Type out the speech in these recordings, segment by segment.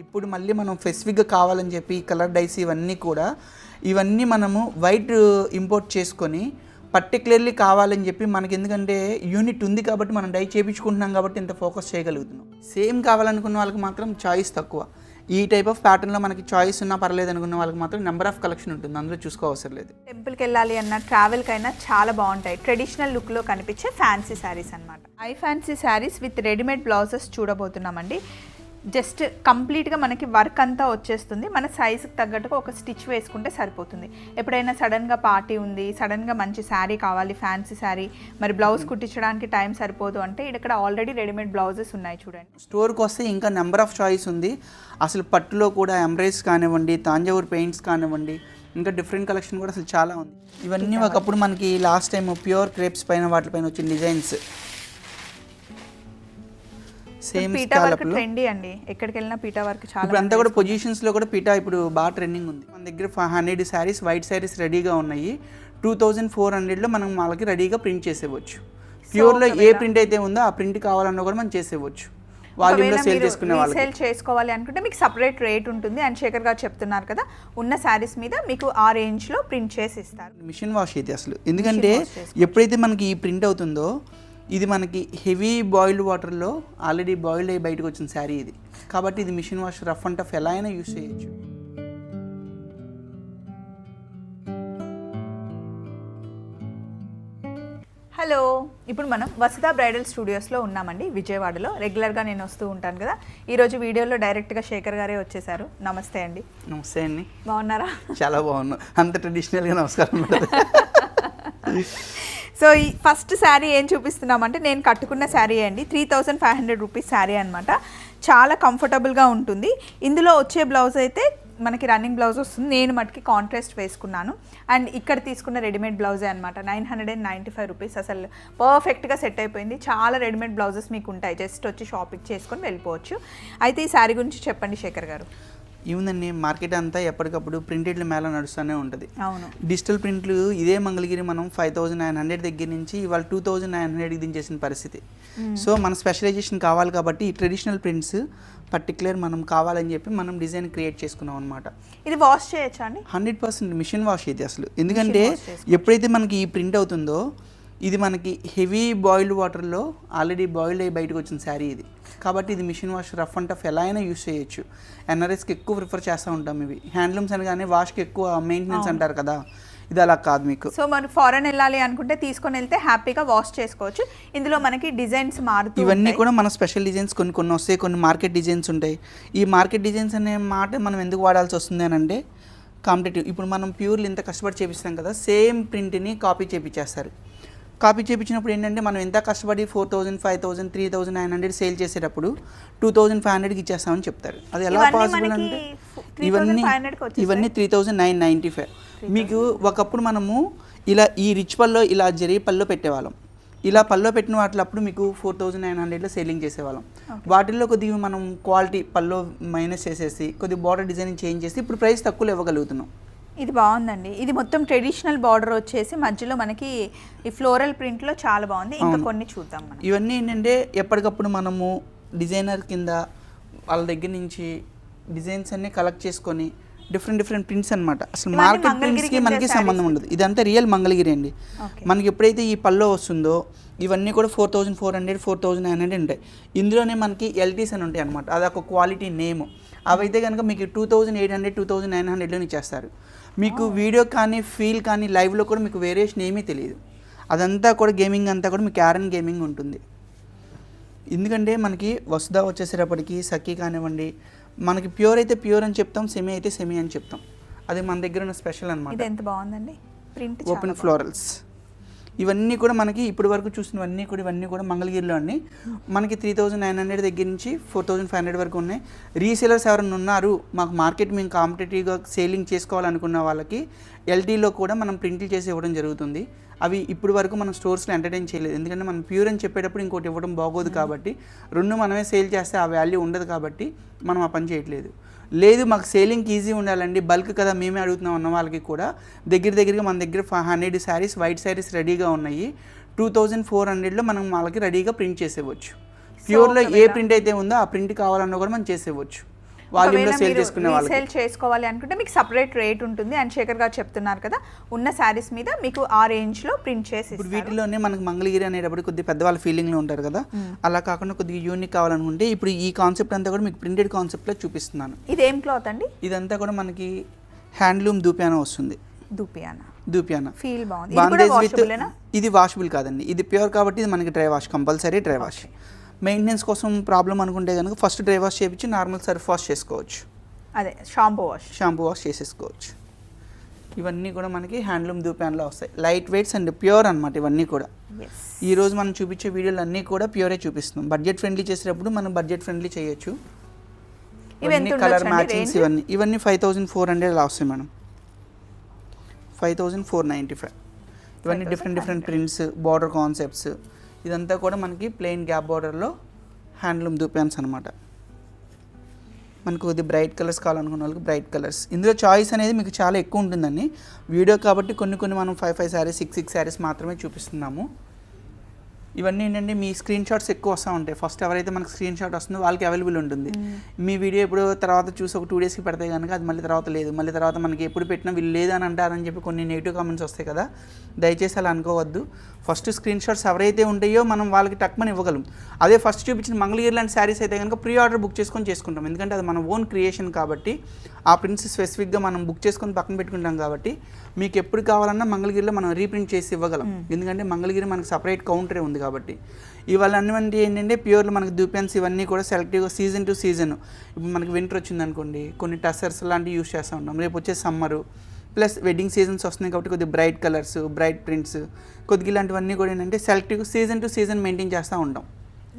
ఇప్పుడు మళ్ళీ మనం స్పెసిఫిక్గా కావాలని చెప్పి కలర్ డైస్ ఇవన్నీ కూడా ఇవన్నీ మనము వైట్ ఇంపోర్ట్ uh, చేసుకొని పర్టికులర్లీ కావాలని చెప్పి మనకి ఎందుకంటే యూనిట్ ఉంది కాబట్టి మనం డై చేయించుకుంటున్నాం కాబట్టి ఇంత ఫోకస్ చేయగలుగుతున్నాం. సేమ్ కావాలనుకున్న వాళ్ళకి మాత్రం చాయిస్ తక్కువ. ఈ టైప్ ఆఫ్ ప్యాటర్న్లో మనకి చాయిస్ ఉన్నా పర్లేదు అనుకున్న వాళ్ళకి మాత్రం నెంబర్ ఆఫ్ కలెక్షన్ ఉంటుంది. అందులో చూసుకోవసరం లేదు. టెంపుల్కి వెళ్ళాలి అన్న ట్రావెల్కి అయినా చాలా బాగుంటాయి. ట్రెడిషనల్ లుక్లో కనిపించే ఫ్యాన్సీ శారీస్ అనమాట I fancy saris with readymade blouses చూడబోతున్నామండి. Just కంప్లీట్గా మనకి వర్క్ అంతా వచ్చేస్తుంది. మన సైజుకి తగ్గట్టుగా ఒక స్టిచ్ వేసుకుంటే సరిపోతుంది. ఎప్పుడైనా సడన్గా పార్టీ ఉంది సడన్గా మంచి శారీ కావాలి ఫ్యాన్సీ శారీ మరి బ్లౌజ్ కుట్టించడానికి టైం సరిపోదు అంటే ఇక్కడ ఆల్రెడీ రెడీమేడ్ బ్లౌజెస్ ఉన్నాయి చూడండి. స్టోర్కి వస్తే ఇంకా నెంబర్ ఆఫ్ చాయిస్ ఉంది. అసలు పట్టులో కూడా ఎంబ్రైస్ కానివ్వండి తాంజావూర్ పెయింట్స్ కానివ్వండి ఇంకా డిఫరెంట్ కలెక్షన్ కూడా అసలు చాలా ఉంది. ఇవన్నీ ఒకప్పుడు మనకి లాస్ట్ టైం ప్యూర్ క్రేప్స్ పైన వాటిపైన వచ్చిన డిజైన్స్. సేమ్ పీటా వర్క్ ట్రెండీ అండి. ఎక్కడికి వెళ్ళినా పీటా వర్క్ చాలా ఇప్పుడు అంతా కూడా పొజిషన్స్లో కూడా పీటా ఇప్పుడు బాగా ట్రెండింగ్ ఉంది. మన దగ్గర five hundred saris white saris రెడీగా ఉన్నాయి. టూ థౌజండ్ ఫోర్ హండ్రెడ్లో మనం వాళ్ళకి రెడీగా ప్రింట్ చేసేవచ్చు. ప్యూర్లో ఏ ప్రింట్ అయితే ఉందో ఆ ప్రింట్ కావాలన్నా కూడా మనం చేసేవచ్చు. వాల్యూమ్లో సేల్ చేసుకునే వాళ్ళకి. సేల్ చేసుకోవాలి అనుకుంటే మీకు సపరేట్ రేట్ ఉంటుంది. అండ్ శేఖర్ గారు చెప్తున్నారు కదా ఉన్న శారీస్ మీద మీకు ఆ రేంజ్లో ప్రింట్ చేసి ఇస్తారు. మిషన్ వాష్ అయితే అసలు. ఎందుకంటే ఎప్పుడైతే మనకి ఈ ప్రింట్ అవుతుందో ఇది మనకి హెవీ బాయిల్డ్ వాటర్లో ఆల్రెడీ బాయిల్డ్ అయ్యి బయటకు వచ్చిన శారీ ఇది. కాబట్టి ఇది machine wash rough and tough ఎలా అయినా యూస్ చేయొచ్చు. హలో ఇప్పుడు మనం వసుధ బ్రైడల్ స్టూడియోస్లో ఉన్నామండి విజయవాడలో. రెగ్యులర్గా నేను వస్తూ ఉంటాను కదా. ఈరోజు వీడియోలో డైరెక్ట్గా శేఖర్ గారే వచ్చేసారు నమస్తే అండి. నమస్తే అండి. బాగున్నారా? చాలా బాగున్నాం. అంత ట్రెడిషనల్గా నమస్కారం సో ఈ ఫస్ట్ శారీ ఏం చూపిస్తున్నామంటే నేను కట్టుకున్న శారీ అండి. Three thousand five hundred rupees sari అనమాట చాలా కంఫర్టబుల్గా ఉంటుంది. ఇందులో వచ్చే బ్లౌజ్ అయితే మనకి రన్నింగ్ బ్లౌజ్ వస్తుంది. నేను మటుకి కాంట్రాస్ట్ వేసుకున్నాను. అండ్ ఇక్కడ తీసుకున్న రెడీమేడ్ బ్లౌజే అనమాట nine hundred and ninety five rupees అసలు పర్ఫెక్ట్గా సెట్ అయిపోయింది. చాలా రెడీమేడ్ బ్లౌజెస్ మీకు ఉంటాయి. జస్ట్ వచ్చి షాపింగ్ చేసుకొని వెళ్ళిపోవచ్చు. అయితే ఈ శారీ గురించి చెప్పండి శేఖర్ గారు. ఏముందండి మార్కెట్ అంతా ఎప్పటికప్పుడు ప్రింటెడ్ల మేళ నడుస్తూనే ఉంటుంది. అవును. డిజిటల్ ప్రింట్లు ఇదే మంగళగిరి మనం ఫైవ్ థౌజండ్ నైన్ హండ్రెడ్ దగ్గర నుంచి ఇవాళ టూ థౌజండ్ నైన్ హండ్రెడ్కి దించేసిన పరిస్థితి. సో మన స్పెషలైజేషన్ కావాలి కాబట్టి ఈ ట్రెడిషనల్ ప్రింట్స్ పర్టికులర్ మనం కావాలని చెప్పి మనం డిజైన్ క్రియేట్ చేసుకున్నాం అనమాట ఇది వాష్ చేయొచ్చా అండి? హండ్రెడ్ పర్సెంట్ మిషన్ వాష్ ఇది అసలు. ఎందుకంటే ఎప్పుడైతే మనకి ఈ ప్రింట్ అవుతుందో ఇది మనకి హెవీ బాయిల్డ్ వాటర్లో ఆల్రెడీ బాయిల్డ్ అయ్యి బయటకు వచ్చిన శారీ ఇది. కాబట్టి ఇది machine wash rough and tough ఎలా అయినా యూస్ చేయొచ్చు. ఎన్ఆర్ఎస్కి ఎక్కువ ప్రిఫర్ చేస్తూ ఉంటాం ఇవి. హ్యాండ్లూమ్స్ అనగానే వాష్కి ఎక్కువ మెయింటెనెన్స్ అంటారు కదా. ఇది అలా కాదు మీకు. సో మనం ఫారెన్ వెళ్ళాలి అనుకుంటే తీసుకొని వెళ్తే హ్యాపీగా వాష్ చేసుకోవచ్చు. ఇందులో మనకి డిజైన్స్ మారుతూ ఇవన్నీ కూడా మన స్పెషల్ డిజైన్స్ కొన్ని కొన్ని వస్తాయి కొన్ని మార్కెట్ డిజైన్స్ ఉంటాయి. ఈ మార్కెట్ డిజైన్స్ అనే మాట మనం ఎందుకు వాడాల్సి వస్తుంది అని అంటే కాంపిటేటివ్. ఇప్పుడు మనం ప్యూర్లు ఇంత కష్టపడి చేపిస్తాం కదా సేమ్ ప్రింట్ని కాపీ చేపించేస్తారు కాపీ చేపించినప్పుడు ఏంటంటే మనం ఎంత కష్టపడి four thousand five thousand three thousand nine hundred sale చేసేటప్పుడు టూ థౌజండ్ ఫైవ్ హండ్రెడ్కి ఇచ్చేస్తామని చెప్తారు. అది ఎలా పాసిబుల్ అంటే 3,500 ఇవన్నీ. ఇవన్నీ three thousand nine ninety five మీకు ఒకప్పుడు మనము ఇలా ఈ రిచ్ పల్లో ఇలా జరీ పల్లో పెట్టేవాళ్ళం. ఇలా పల్లో పెట్టిన వాటిలప్పుడు మీకు ఫోర్ థౌజండ్ నైన్ హండ్రెడ్లో సేలింగ్ చేసేవాళ్ళం. వాటిల్లో కొద్దిగా మనం క్వాలిటీ పల్లో మైనస్ చేసేసి కొద్దిగా బార్డర్ డిజైనింగ్ చేంజ్ చేసి ఇప్పుడు ప్రైస్ తక్కువలో ఇవ్వగలుగుతున్నాం. ఇది బాగుందండి. ఇది మొత్తం ట్రెడిషనల్ బార్డర్ వచ్చేసి మధ్యలో మనకి ఈ ఫ్లోరల్ ప్రింట్లో చాలా బాగుంది. ఇంకా కొన్ని చూద్దాం మనం. ఇవన్నీ ఏంటంటే ఎప్పటికప్పుడు మనము డిజైనర్ కింద వాళ్ళ దగ్గర నుంచి డిజైన్స్ అన్ని కలెక్ట్ చేసుకొని డిఫరెంట్ డిఫరెంట్ ప్రింట్స్ అన్నమాట. అసలు మార్కెట్ ప్రింట్స్కి మనకి సంబంధం ఉండదు. ఇదంతా రియల్ మంగళగిరి అండి. మనకి ఎప్పుడైతే ఈ పల్లో వస్తుందో ఇవన్నీ కూడా four thousand four hundred four thousand nine hundred ఉంటాయి. ఇందులోనే మనకి ఎల్టీస్ అని ఉంటాయి అనమాట అది ఒక క్వాలిటీ నేమ్ అవైతే కనుక మీకు two thousand eight hundred two thousand nine హండ్రెడ్లోనే ఇచ్చేస్తారు. మీకు వీడియో కానీ ఫీల్ కానీ లైవ్లో కూడా మీకు వేరియేషన్ ఏమీ తెలియదు. అదంతా కూడా గేమింగ్ అంతా కూడా మీకు క్యారన్ గేమింగ్ ఉంటుంది. ఎందుకంటే మనకి వసుధ వచ్చేసేటప్పటికి సఖీ కానివ్వండి మనకి ప్యూర్ అయితే ప్యూర్ అని చెప్తాం సెమీ అయితే సెమీ అని చెప్తాం. అది మన దగ్గర ఉన్న స్పెషల్ అనమాట ఎంత బాగుందండి? ప్రింట్ ఓపెన్ ఫ్లోరల్స్ ఇవన్నీ కూడా మనకి ఇప్పటి వరకు చూసినవన్నీ కూడా ఇవన్నీ కూడా మంగళగిరిలో అండి. మనకి త్రీ థౌజండ్ నైన్ హండ్రెడ్ దగ్గర నుంచి ఫోర్ థౌజండ్ ఫైవ్ హండ్రెడ్ వరకు ఉన్నాయి. రీసేలర్స్ ఎవరైనా ఉన్నారు మాకు మార్కెట్ మేము కాంపిటేటివ్గా సేలింగ్ చేసుకోవాలనుకున్న వాళ్ళకి ఎల్టీలో కూడా మనం ప్రింట్లు చేసి ఇవ్వడం జరుగుతుంది. అవి ఇప్పుడు వరకు మనం స్టోర్స్లో ఎంటర్టైన్ చేయలేదు. ఎందుకంటే మనం ప్యూర్ అని చెప్పేటప్పుడు ఇంకోటి ఇవ్వడం బాగోదు కాబట్టి రెండు మనమే సేల్ చేస్తే ఆ వాల్యూ ఉండదు కాబట్టి మనం ఆ పని చేయట్లేదు. లేదు మాకు సేలింగ్కి ఈజీ ఉండాలండి. బల్క్ కదా మేమే అడుగుతున్నాం అన్న వాళ్ళకి కూడా. దగ్గర దగ్గరగా మన దగ్గర five hundred saris white saris రెడీగా ఉన్నాయి. టూ థౌజండ్ ఫోర్ హండ్రెడ్లో మనం వాళ్ళకి రెడీగా ప్రింట్ చేసేవచ్చు. ప్యూర్లో ఏ ప్రింట్ అయితే ఉందో ఆ ప్రింట్ కావాలన్నా కూడా మనం చేసేవచ్చు. వాల్యూమ్లో సేల్ చేసుకునే సేల్ చేసుకోవాలి అనుకుంటే మీకు సపరేట్ రేట్ ఉంటుంది. అండ్ శేఖర్ గారు చెప్తున్నారు కదా ఉన్న శారీస్ మీద మీకు ఆ రేంజ్లో ప్రింట్ చేసి ఇప్పుడు. వీటిలోనే మనకి మంగళగిరి అనేటప్పుడు కొద్ది పెద్దవాళ్ళ ఫీలింగ్లో ఉంటారు కదా. అలా కాకుండా కొద్దిగా యూనిక్ కావాలనుకుంటే ఇప్పుడు ఈ కాన్సెప్ట్ అంతా కూడా మీకు ప్రింటెడ్ కాన్సెప్ట్లో చూపిస్తున్నాను. ఇది ఏం క్లాత్ అండి? ఇదంతా కూడా మనకి హ్యాండ్లూమ్ దూప్యాన వస్తుంది. దూపియానా? దూప్యాన. ఫీల్ బాగుంది. విత్ ఇది వాషబుల్ కాదండి. ఇది ప్యూర్ కాబట్టి ఇది మనకి dry wash compulsory dry wash maintenance కోసం ప్రాబ్లం అనుకుంటే కనుక ఫస్ట్ డ్రై వాష్ చేయించి నార్మల్ సర్ఫ్ వాష్ చేసుకోవచ్చు. అదే షాంపూ వాష్. షాంపూ వాష్ చేసేసుకోవచ్చు. ఇవన్నీ కూడా మనకి హ్యాండ్లూమ్ దూప్యాన్లో వస్తాయి. లైట్ వెయిట్స్ అండ్ ప్యూర్ అన్నమాట ఇవన్నీ కూడా. ఎస్ ఈ రోజు మనం చూపించే వీడియోలు అన్నీ కూడా ప్యూరే చూపిస్తున్నాం. బడ్జెట్ ఫ్రెండ్లీ చేసేటప్పుడు మనం బడ్జెట్ ఫ్రెండ్లీ చేయొచ్చు. ఇవి ఎంత కలర్ మ్యాచింగ్స్? ఇవన్నీ. ఇవన్నీ ఫైవ్ థౌసండ్ ఫోర్ హండ్రెడ్ అలా వస్తాయి madam. Five thousand four ninety five. ఇవన్నీ different different prints border concepts ఇదంతా కూడా మనకి ప్లెయిన్ గ్యాప్ బార్డర్లో హ్యాండ్లూమ్ దూపాన్స్ అనమాట మనకు ఇది బ్రైట్ కలర్స్ కావాలనుకున్న వాళ్ళకి బ్రైట్ కలర్స్ ఇందులో చాయిస్ అనేది మీకు చాలా ఎక్కువ ఉంటుందండి. వీడియో కాబట్టి కొన్ని కొన్ని మనం five five saris six six saris మాత్రమే చూపిస్తున్నాము. ఇవన్నీ ఏంటంటే మీ స్క్రీన్ షాట్స్ ఎక్కువ వస్తూ ఉంటాయి. ఫస్ట్ ఎవరైతే మనకు స్క్రీన్ షాట్ వస్తుందో వాళ్ళకి అవైలబుల్ ఉంటుంది. మీ వీడియో ఎప్పుడు తర్వాత చూసి ఒక టూ డేస్కి పెడితే కనుక అది మళ్ళీ తర్వాత లేదు. మళ్ళీ తర్వాత మనకి ఎప్పుడు పెట్టినా వీళ్ళు లేదు అని అంటారని చెప్పి కొన్ని నెగిటివ్ కామెంట్స్ వస్తాయి కదా. దయచేసి అలా అనుకోవద్దు. ఫస్ట్ స్క్రీన్ షాట్స్ ఎవరైతే ఉంటాయో మనం వాళ్ళకి టక్మని ఇవ్వగలం. అదే ఫస్ట్ చూపించిన మంగళగిరి లాంటి శారీస్ అయితే కనుక ప్రీ ఆర్డర్ బుక్ చేసుకొని చేసుకుంటాం. ఎందుకంటే అది మన ఓన్ క్రియేషన్ కాబట్టి ఆ ప్రింట్స్ స్పెసిఫిక్గా మనం బుక్ చేసుకొని పక్కన పెట్టుకుంటాం కాబట్టి మీకు ఎప్పుడు కావాలన్నా మంగళగిరిలో మనం రీప్రింట్ చేసి ఇవ్వగలం. ఎందుకంటే మంగళగిరి మనకి సపరేట్ కౌంటరే ఉంది కాబట్టి. ఇవాళ అన్నీ ఏంటంటే ప్యూర్లు మనకి దూపెన్స్ ఇవన్నీ కూడా సెలెక్టివ్గా సీజన్ టు సీజన్. ఇప్పుడు మనకి వింటర్ వచ్చింది అనుకోండి కొన్ని టసర్స్ లాంటివి యూస్ చేస్తూ ఉంటాం రేపు వచ్చే సమ్మరు ప్లస్ వెడ్డింగ్ సీజన్స్ వస్తున్నాయి కాబట్టి కొద్దిగా బ్రైట్ కలర్స్ బ్రైట్ ప్రింట్స్ కొద్దిగా ఇలాంటివన్నీ కూడా ఏంటంటే selective season to season maintain చేస్తూ ఉంటాం.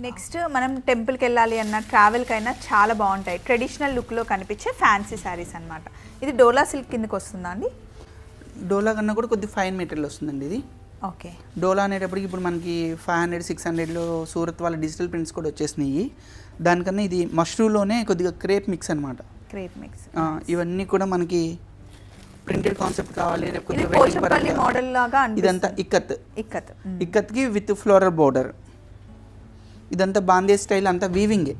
నెక్స్ట్ మనం టెంపుల్కి వెళ్ళాలి అన్న ట్రావెల్కి అయినా చాలా బాగుంటాయి. ట్రెడిషనల్ లుక్లో కనిపించే ఫ్యాన్సీ శారీస్ అన్నమాట. ఇది డోలా సిల్క్ కిందకి వస్తుందా అండి? డోలా కన్నా కూడా కొద్దిగా ఫైన్ మెటీరియల్ వస్తుందండి ఇది. ఓకే. డోలా అనేటప్పటికి ఇప్పుడు మనకి ఫైవ్ హండ్రెడ్ సిక్స్ హండ్రెడ్లో సూరత్ వాళ్ళ డిజిటల్ ప్రింట్స్ కూడా వచ్చేసినాయి. దానికన్నా ఇది మష్రూలోనే కొద్దిగా క్రేప్ మిక్స్ అనమాట క్రేప్ మిక్స్ ఇవన్నీ కూడా మనకి ప్రింటెడ్ కాన్సెప్ట్ కావాలి. మోడల్ లాగా ఇదంతా ఇక్కత్. ఇక్కత్. ఇక్కత్కి విత్ ఫ్లోరల్ బోర్డర్ ఇదంతా బాందేజ్ స్టైల్ అంతా వీవింగే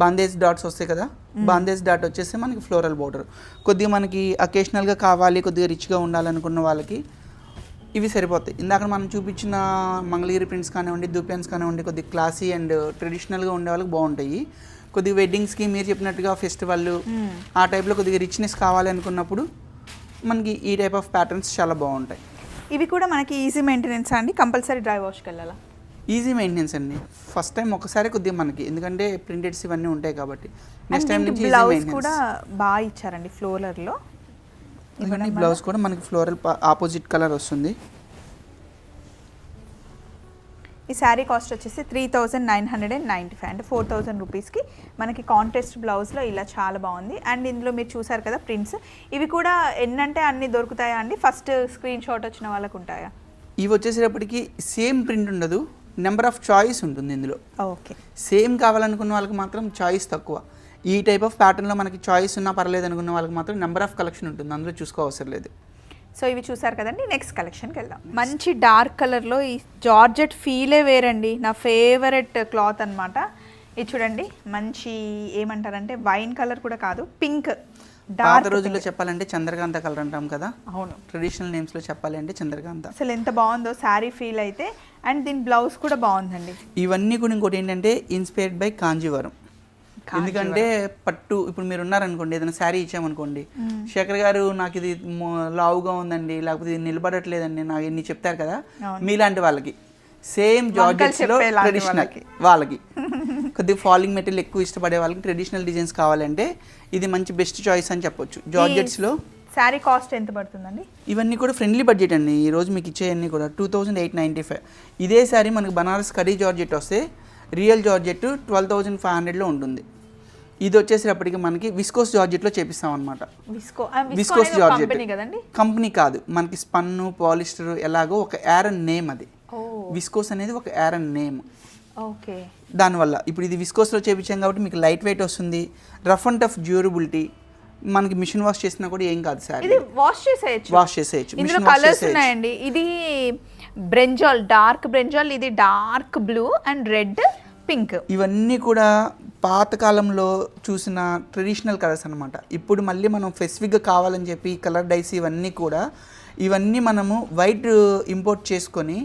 బాందేజ్ డాట్స్ వస్తాయి కదా? బాందేజ్ డాట్ వచ్చేసి మనకి ఫ్లోరల్ బోర్డర్ కొద్దిగా మనకి అకేషనల్గా కావాలి కొద్దిగా రిచ్గా ఉండాలనుకున్న వాళ్ళకి ఇవి సరిపోతాయి. ఇందాక మనం చూపించిన మంగళగిరి ప్రింట్స్ కానివ్వండి దూపియన్స్ కానివ్వండి కొద్దిగా క్లాసీ అండ్ ట్రెడిషనల్గా ఉండే వాళ్ళకి బాగుంటాయి. కొద్దిగా వెడ్డింగ్స్కి మీరు చెప్పినట్టుగా ఫెస్టివల్ ఆ టైప్లో కొద్దిగా రిచ్నెస్ కావాలి అనుకున్నప్పుడు మనకి ఈ టైప్ ఆఫ్ ప్యాటర్న్స్ చాలా బాగుంటాయి. ఇవి కూడా మనకి ఈజీ మెయింటెనెన్స్ అండి? కంపల్సరీ డ్రై వాష్కి వెళ్ళాలా? ఈజీ మెయింటెనెన్స్ అండి. ఫస్ట్ టైం ఒకసారి కొద్దిగా మనకి ఎందుకంటే ప్రింటెడ్స్ ఇవన్నీ ఉంటాయి కాబట్టి. నెక్స్ట్ టైం నుంచి బ్లౌజ్ కూడా బాగా ఇచ్చారండి ఫ్లోరర్లో ఎందుకంటే బ్లౌజ్ కూడా మనకి ఫ్లోరల్ ఆపోజిట్ కలర్ వస్తుంది. ఈ శారీ కాస్ట్ వచ్చేసి three thousand nine hundred and ninety five. అంటే ఫోర్ థౌజండ్ రూపీస్కి మనకి కాంటెస్ట్ బ్లౌజ్లో ఇలా చాలా బాగుంది. అండ్ ఇందులో మీరు చూసారు కదా ప్రింట్స్. ఇవి కూడా ఎన్నంటే అన్ని దొరుకుతాయా అండి? ఫస్ట్ స్క్రీన్ షాట్ వచ్చిన వాళ్ళకు ఉంటాయా? ఇవి వచ్చేసేటప్పటికి సేమ్ ప్రింట్ ఉండదు. నెంబర్ ఆఫ్ చాయిస్ ఉంటుంది ఇందులో. ఓకే. సేమ్ కావాలనుకున్న వాళ్ళకి మాత్రం చాయిస్ తక్కువ. ఈ టైప్ ఆఫ్ ప్యాటర్న్లో మనకి చాయిస్ ఉన్నా పర్లేదు అనుకున్న వాళ్ళకి మాత్రం నెంబర్ ఆఫ్ కలెక్షన్ ఉంటుంది. అందులో చూసుకోవసరం లేదు. సో ఇవి చూసారు కదండి నెక్స్ట్ కలెక్షన్కి వెళ్దాం. మంచి డార్క్ కలర్లో ఈ జార్జెట్ ఫీలే వేరండి? నా ఫేవరెట్ క్లాత్ అన్నమాట. ఇది చూడండి మంచి ఏమంటారంటే వైన్ కలర్ కూడా కాదు పింక్ పాత డార్క్ రోజుల్లో చెప్పాలంటే చంద్రకాంత కలర్ అంటాం కదా. అవును. ట్రెడిషనల్ నేమ్స్లో చెప్పాలి అంటే చంద్రకాంత. అసలు ఎంత బాగుందో శారీ ఫీల్ అయితే అండ్ దీని బ్లౌజ్ కూడా బాగుందండి. ఇవన్నీ కూడా ఇంకోటి ఏంటంటే ఇన్స్పైర్డ్ బై కాంజీవరం. ఎందుకంటే పట్టు ఇప్పుడు మీరు ఉన్నారనుకోండి ఏదైనా శారీ ఇచ్చామనుకోండి శేఖర్ గారు నాకు ఇది లావుగా ఉందండి లేకపోతే ఇది నిలబడట్లేదండి నాకు ఇన్ని చెప్తారు కదా. మీలాంటి వాళ్ళకి. సేమ్ జార్జెట్స్లో ట్రెడిషనల్ వాళ్ళకి. కొద్దిగా ఫాలింగ్ మెటీరియల్ ఎక్కువ ఇష్టపడే వాళ్ళకి ట్రెడిషనల్ డిజైన్స్ కావాలంటే ఇది మంచి బెస్ట్ చాయిస్ అని చెప్పొచ్చు. జార్జెట్స్లో శారీ కాస్ట్ ఎంత పడుతుందండి? ఇవన్నీ కూడా ఫ్రెండ్లీ బడ్జెట్ అండి. ఈ రోజు మీకు ఇచ్చేయన్నీ కూడా two thousand eight ninety five ఇదే సారీ మనకి బనారస్ కడీ జార్జెట్ వస్తే real georgette twelve thousand five హండ్రెడ్లో ఉంటుంది. ఇది వచ్చేసేటప్పటికి మనకి విస్కోస్ జార్జెట్లో చేపిస్తాం అనమాట విస్కో విస్కోస్ జార్జెట్. కంపెనీ కదండి? కంపెనీ కాదు. మనకి స్పన్ను పాలిస్టర్ ఎలాగో ఒక యారన్ నేమ్ అది. విస్కోస్ అనేది ఒక యారన్ నేమ్. ఓకే. దానివల్ల ఇప్పుడు ఇది విస్కోస్లో చేపించాం కాబట్టి మీకు లైట్ వెయిట్ వస్తుంది. Rough and tough durability. మనకి మిషన్ వాష్ చేసినా కూడా ఏం కాదు సార్. ఇది వాష్ చేసేయచ్చు. వాష్ చేసేయచ్చు. ఇందులో కలర్స్ ఉన్నాయండి. ఇది బ్రెంజాల్ డార్క్ బ్రెంజాల్ ఇది dark blue and red. Pink. ఇవన్నీ కూడా పాతకాలంలో చూసిన ట్రెడిషనల్ కలర్స్ అనమాట ఇప్పుడు మళ్ళీ మనం స్పెసిఫిక్గా కావాలని చెప్పి కలర్ డైస్ ఇవన్నీ కూడా ఇవన్నీ మనము వైట్ ఇంపోర్ట్ చేసుకొని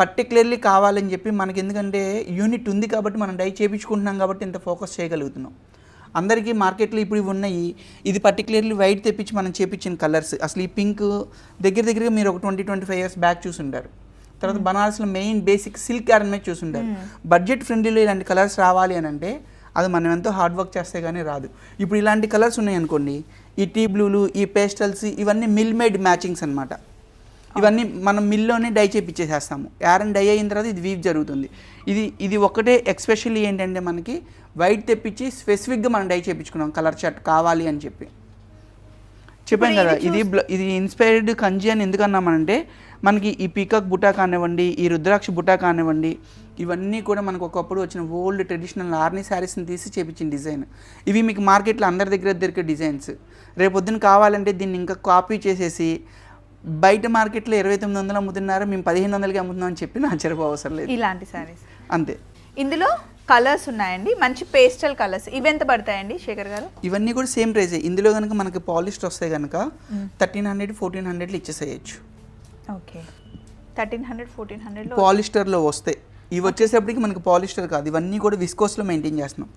పర్టికులర్లీ కావాలని చెప్పి మనకి ఎందుకంటే యూనిట్ ఉంది కాబట్టి మనం డై చేయించుకుంటున్నాం కాబట్టి ఇంత ఫోకస్ చేయగలుగుతున్నాం. అందరికీ మార్కెట్లో ఇప్పుడు ఇవి ఉన్నాయి. ఇది పర్టికులర్లీ వైట్ తెప్పించి మనం చేపించిన కలర్స్. అసలు ఈ పింక్ దగ్గర దగ్గరగా మీరు ఒక twenty twenty five years back చూసుంటారు. తర్వాత బనారస్లో మెయిన్ బేసిక్ సిల్క్ మీద చూసుంటారు. బడ్జెట్ ఫ్రెండ్లీలో ఇలాంటి కలర్స్ రావాలి అని అంటే అది మనం ఎంతో హార్డ్ వర్క్ చేస్తే కానీ రాదు. ఇప్పుడు ఇలాంటి కలర్స్ ఉన్నాయి అనుకోండి ఈ టీ బ్లూలు ఈ పేస్టల్స్ ఇవన్నీ మిల్ మేడ్ మ్యాచింగ్స్ అనమాట ఇవన్నీ మనం మిల్లోనే డై చేపించేసేస్తాము యారన్ డై అయిన తర్వాత ఇది వీవ్ జరుగుతుంది. ఇది ఇది ఒకటే ఎక్స్పెషల్లీ ఏంటంటే మనకి వైట్ తెప్పించి స్పెసిఫిక్గా మనం డై చేయించుకున్నాం కలర్ షర్ట్ కావాలి అని చెప్పి. చెప్పాను కదా ఇది ఇది ఇన్స్పైర్డ్ కంజి అని ఎందుకు అన్నామనంటే మనకి ఈ పీకాక్ బుటా కానివ్వండి ఈ రుద్రాక్ష బుటా కానివ్వండి ఇవన్నీ కూడా మనకు ఒకప్పుడు వచ్చిన ఓల్డ్ ట్రెడిషనల్ ఆర్నీ శారీస్ని తీసి చేపించిన డిజైన్. ఇవి మీకు మార్కెట్లో అందరి దగ్గర దొరికే డిజైన్స్. రేపొద్దున కావాలంటే దీన్ని ఇంకా కాపీ చేసేసి బయట మార్కెట్లో ఇరవై తొమ్మిది వందలు అమ్ముతున్నారు మేము పదిహేను వందలకి అమ్ముతున్నాం అని చెప్పి అవసరం లేదు. ఇలాంటి శారీస్. అంతే. ఇందులో కలర్స్ ఉన్నాయండి మంచి పేస్టల్ కలర్స్. ఇవి ఎంత పడతాయండి శేఖర్ గారు? ఇవన్నీ కూడా సేమ్ ప్రైజే. ఇందులో కనుక మనకి పాలిస్ట్ వస్తే కనుక థర్టీన్ హండ్రెడ్ ఫోర్టీన్ హండ్రెడ్లు ఇచ్చేసేయచ్చు. ఓకే. థర్టీన్ హండ్రెడ్ ఫోర్టీన్ హండ్రెడ్లో పాలిస్టర్లో వస్తాయి ఇవి వచ్చేసప్పటికి మనకి పాలిస్టర్ కాదు. ఇవన్నీ కూడా విస్కోస్లో మెయింటైన్ చేస్తున్నాం.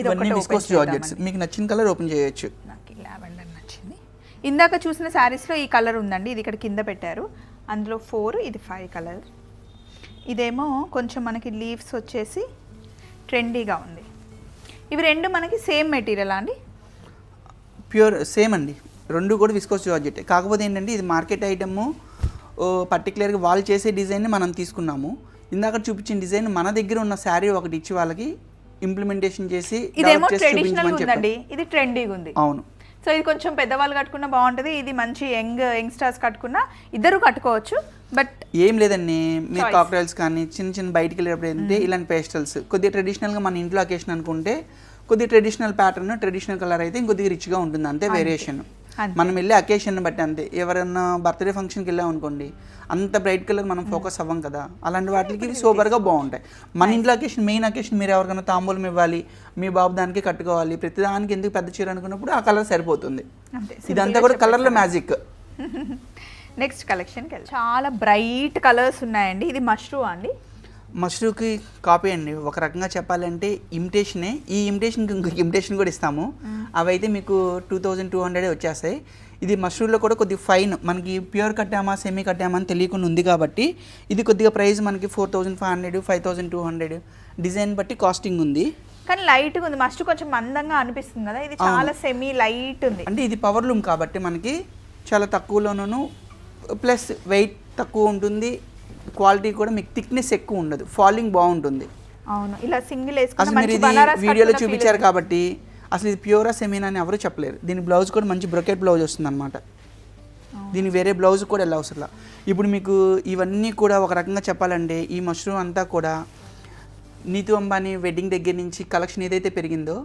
ఇవన్నీ విస్కోస్ జార్జెట్స్. మీకు నచ్చిన కలర్ ఓపెన్ చేయొచ్చు. నాకు లావెండర్ నచ్చింది. ఇందాక చూసిన శారీస్లో ఈ కలర్ ఉందండి. ఇది ఇక్కడ కింద పెట్టారు. అందులో ఫోర్ ఇది ఫైవ్ కలర్. ఇదేమో కొంచెం మనకి లీవ్స్ వచ్చేసి ట్రెండీగా ఉంది. ఇవి రెండు మనకి సేమ్ మెటీరియల్ అండి? ప్యూర్ సేమ్ అండి. రెండు కూడా విస్కోస్ జార్జెట్ కాకపోతే ఏంటంటే ఇది మార్కెట్ ఐటమ్. పర్టికులర్గా వాళ్ళు చేసే డిజైన్ని మనం తీసుకున్నాము. ఇందాక చూపించిన డిజైన్ మన దగ్గర ఉన్న శారీ ఒకటి ఇచ్చి వాళ్ళకి ఇంప్లిమెంటేషన్ చేసి ఇదేమో ట్రెడిషనల్. ఉందండి. ఇది ట్రెండీగా ఉంది. అవును. సో ఇది కొంచెం పెద్దవాళ్ళు కట్టుకున్నా బాగుంటుంది. ఇది మంచి యంగ్ యంగ్స్టర్స్ కట్టుకున్నా ఇద్దరు కట్టుకోవచ్చు బట్ ఏం లేదండి. మీరు. కాక్టైల్స్ కానీ చిన్న చిన్న బయటికి వెళ్ళేటప్పుడు ఏంటంటే ఇలాంటి పేస్టల్స్ కొద్దిగా ట్రెడిషనల్గా మన ఇంట్లో అకేషన్ అనుకుంటే కొద్దిగా ట్రెడిషనల్ ప్యాటర్న్ ట్రెడిషనల్ కలర్ అయితే ఇంకొద్దిగా రిచ్గా ఉంటుంది. అంతే వేరియేషన్. మనం వెళ్ళే అకేషన్ బట్టి అంతే. ఎవరైనా బర్త్డే ఫంక్షన్కి వెళ్ళాం అనుకోండి అంత బ్రైట్ కలర్ మనం ఫోకస్ అవ్వం కదా. అలాంటి వాటికి సూపర్గా బాగుంటాయి. మన ఇంట్లో అకేషన్ మెయిన్ అకేషన్ మీరు ఎవరికైనా తాంబూలం ఇవ్వాలి మీ బాబు దానికి కట్టుకోవాలి ప్రతి దానికి ఎందుకు పెద్ద చీర అనుకున్నప్పుడు ఆ కలర్ సరిపోతుంది. ఇదంతా కూడా కలర్లో మ్యాజిక్ నెక్స్ట్ కలెక్షన్కి చాలా బ్రైట్ కలర్స్ ఉన్నాయండి. ఇది మష్రూ అండి? మష్రూకి కాపీ అండి. ఒక రకంగా చెప్పాలంటే ఇమిటేషనే ఈ ఇమిటేషన్కి ఇంకొక ఇమిటేషన్ కూడా ఇస్తాము. అవి అయితే మీకు టూ థౌజండ్ టూ హండ్రెడ్ వచ్చేస్తాయి. ఇది మష్రూమ్లో కూడా కొద్దిగా ఫైన్. మనకి ప్యూర్ కట్టామా సెమీ కట్టామా అని తెలియకుండా ఉంది కాబట్టి ఇది కొద్దిగా ప్రైస్ మనకి four thousand five hundred five thousand two hundred design బట్టి కాస్టింగ్ ఉంది. కానీ లైట్గా ఉంది. మస్ట్ కొంచెం మందంగా అనిపిస్తుంది కదా. ఇది చాలా సెమీ లైట్ ఉంది. అంటే ఇది పవర్ లూమ్ కాబట్టి మనకి చాలా తక్కువలోనూ ప్లస్ వెయిట్ తక్కువ ఉంటుంది. క్వాలిటీ కూడా మీకు థిక్నెస్ ఎక్కువ ఉండదు. ఫాలింగ్ బాగుంటుంది. అవును. ఇలా సింగిల్ అసలు మీరు ఇది వీడియోలో చూపించారు కాబట్టి అసలు ఇది ప్యూరా సెమీనా అని ఎవరు చెప్పలేరు. దీని బ్లౌజ్ కూడా మంచి బ్రొకెట్ బ్లౌజ్ వస్తుంది అనమాట దీని వేరే బ్లౌజ్ కూడా వెళ్ళ అవసరం ఇప్పుడు మీకు ఇవన్నీ కూడా ఒక రకంగా చెప్పాలంటే ఈ మష్రూమ్ అంతా కూడా నీతు అంబానీ వెడ్డింగ్ దగ్గర నుంచి కలెక్షన్ ఏదైతే పెరిగిందో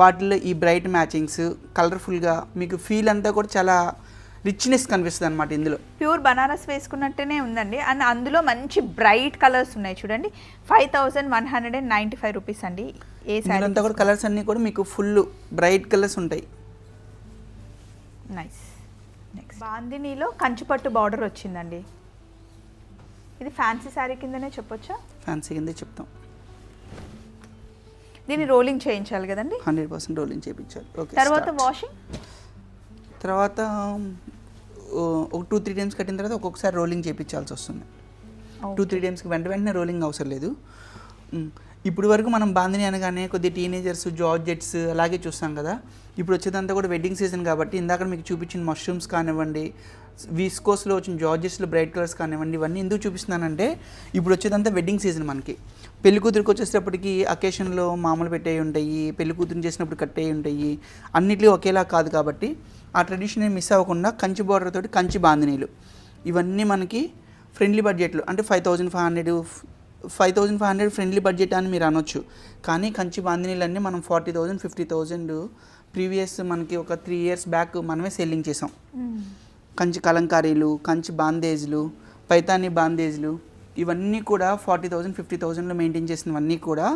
వాటిలో ఈ బ్రైట్ మ్యాచింగ్స్ కలర్ఫుల్గా మీకు ఫీల్ అంతా కూడా చాలా రిచ్నెస్ కనిపిస్తుంది అనమాట ఇందులో. ప్యూర్ బనారస్ వేసుకున్నట్టునే ఉందండి. అండ్ అందులో మంచి బ్రైట్ కలర్స్ ఉన్నాయి చూడండి. Five thousand one hundred and ninety five rupees అండి ఏ శారీ అంతా కూడా కలర్స్ అన్నీ కూడా మీకు ఫుల్ బ్రైట్ కలర్స్ ఉంటాయి. నైస్ నెక్స్ట్ బాందినీలో కంచుపట్టు బార్డర్ వచ్చిందండి. ఇది ఫ్యాన్సీ శారీ కిందనే చెప్పొచ్చా? ఫ్యాన్సీ కిందే చెప్తాం. దీన్ని రోలింగ్ చేయించాలి కదండి? హండ్రెడ్ పర్సెంట్ రోలింగ్ చేయించాలి. ఓకే తర్వాత. వాషింగ్ తర్వాత ఒక టూ త్రీ టైమ్స్ కట్టిన తర్వాత ఒక్కొక్కసారి రోలింగ్ చేయించాల్సి వస్తుంది. టూ త్రీ టైమ్స్కి వెంట వెంటనే రోలింగ్ అవసరం లేదు. ఇప్పుడు వరకు మనం బాందిని అనగానే కొద్ది టీనేజర్స్ జార్జెట్స్ అలాగే చూస్తాం కదా. ఇప్పుడు వచ్చేదంతా కూడా వెడ్డింగ్ సీజన్ కాబట్టి ఇందాక మీకు చూపించిన మష్రూమ్స్ కానివ్వండి వీస్కోస్లో వచ్చిన జార్జెస్లో బ్రైట్ కలర్స్ కానివ్వండి ఇవన్నీ ఎందుకు చూపిస్తున్నానంటే ఇప్పుడు వచ్చేదంతా వెడ్డింగ్ సీజన్ మనకి. పెళ్ళి కూతురికి వచ్చేటప్పటికి అకేషన్లో మామూలు పెట్టేవి ఉంటాయి పెళ్ళి కూతురు చేసినప్పుడు కట్టేవి ఉంటాయి అన్నిట్లో ఒకేలా కాదు కాబట్టి ఆ ట్రెడిషన్ మిస్ అవ్వకుండా కంచి బార్డర్ తోటి కంచి బాందినీలు. ఇవన్నీ మనకి ఫ్రెండ్లీ బడ్జెట్లో అంటే five thousand five hundred five thousand five hundred friendly budget అని మీరు అనొచ్చు. కానీ కంచి బాందినీలన్నీ మనం forty thousand fifty thousand previous మనకి ఒక త్రీ ఇయర్స్ బ్యాక్ మనమే సెల్లింగ్ చేసాం. కంచి కలంకారీలు కంచి బాందేజ్లు పైతాని బాందేజ్లు ఇవన్నీ కూడా ఫార్టీ థౌజండ్ ఫిఫ్టీ థౌజండ్లో మెయింటైన్ చేసినవన్నీ కూడా